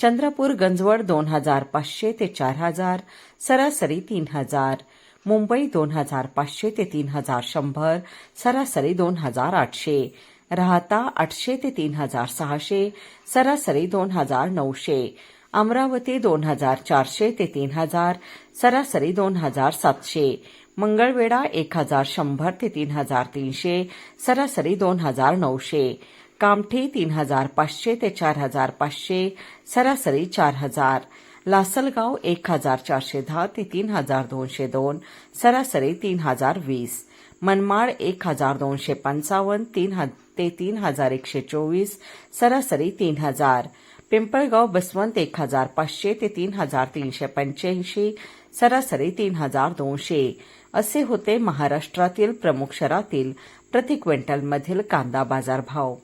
चंद्रपूर गंजवड दोन हजार पाचशे ते चार हजार सरासरी तीन हजार मुंबई दोन हजार पाचशे ते तीन हजार शंभर सरासरी दोन हजार आठशे राहता आठशे ते तीन हजार सहाशे सरासरी दोन हजार नऊशे अमरावती दोन हजार चारशे ते तीन हजार सरासरी दोन हजार सातशे मंगळवेढा एक हजार शंभर ते तीन हजार तीनशे सरासरी दोन हजार नऊशे कामठी तीन हजार पाचशे ते चार हजार पाचशे सरासरी चार हजार. लासलगाव एक हजार चारशे दहा ते तीन हजार दोनशे दोन सरासरी तीन हजार वीस. मनमाड एक हजार दोनशे पंचावन्न तीन ह ते तीन हजार एकशे चोवीस सरासरी तीन हजार. पिंपळगाव बसवंत एक हजार पाचशे ते तीन हजार तीनशे पंच्याऐंशी सरासरी तीन हजार दोनशे. असे होते महाराष्ट्रातील प्रमुख शहरातील प्रति क्विंटलमधील कांदा बाजारभाव.